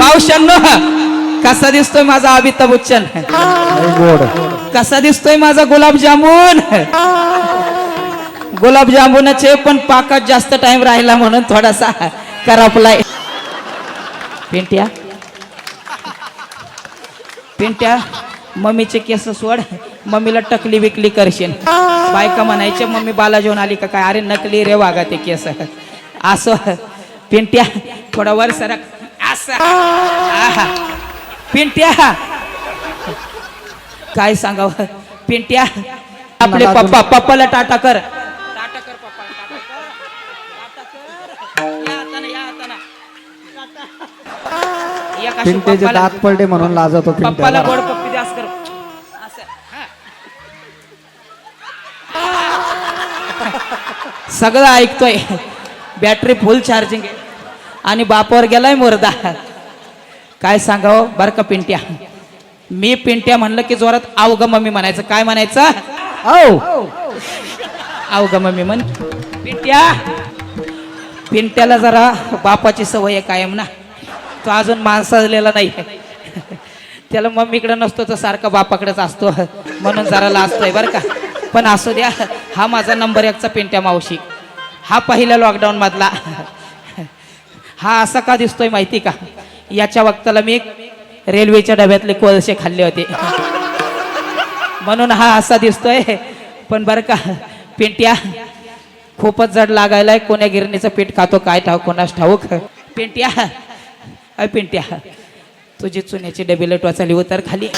मावशांनो कसा दिसतोय माझा अमिताभ बच्चन? कसा दिसतोय माझा गुलाबजामुन गुलाबजामुनाचे पण पाकात जास्त टाइम राहिला म्हणून थोडासा करापलाय पिंट्या? पिंट्या मम्मीचे केस सोड. मम्मीला टकली विकली करशील. बायका म्हणायचे मम्मी बाला जेवण आली का काय? अरे नकली रे वागा ते केस. असं. पिंट्या थोडा वर सरक. असं. पिंट्या. काय सांगावं? पिंट्या. आपले पप्पा पप्पाला टाटा कर. टाटा कर पप्पा टाटा कर. पप्पाला- दात पडले म्हणून लाजतो पप्पाला पिंट्याला गोड पप्पी द्या असं कर. असं. हा. सगळं ऐकतोय. बॅटरी फुल चार्जिंग आहे. आणि बापावर गेलाय मुर्दा. काय सांगावं? बरं का पिंट्या. मी पिंट्या म्हणलं की जोरात अवघ मम्मी म्हणायचं. काय म्हणायचं? औ अवघ मम्मी म्हण. पिंट्या पिंट्याला जरा बापाची सवय आहे कायम ना. तो अजून माणसाजलेला नाही. त्याला मम्मीकडे नसतो तो सारखा बापाकडेच असतो. म्हणून जरा लाजतोय बरं का. पण असू द्या हा माझा नंबर एकचा पिंट्या मावशी. हा पहिल्या लॉकडाऊन मधला. हा असा का दिसतोय माहिती का? याच्या वक्ताला मी रेल्वेच्या डब्यातले कोळसे खाल्ले होते. म्हणून हा असा दिसतोय. पण बरं का पिंट्या खूपच जड लागायलाय. कोण्या गिरणीचं पीठ खातो काय ठाऊ कोणास ठाऊक? पिंट्या अय पिंट्या तुझी चुन्याची डबी लट वाचाली उतर खाली.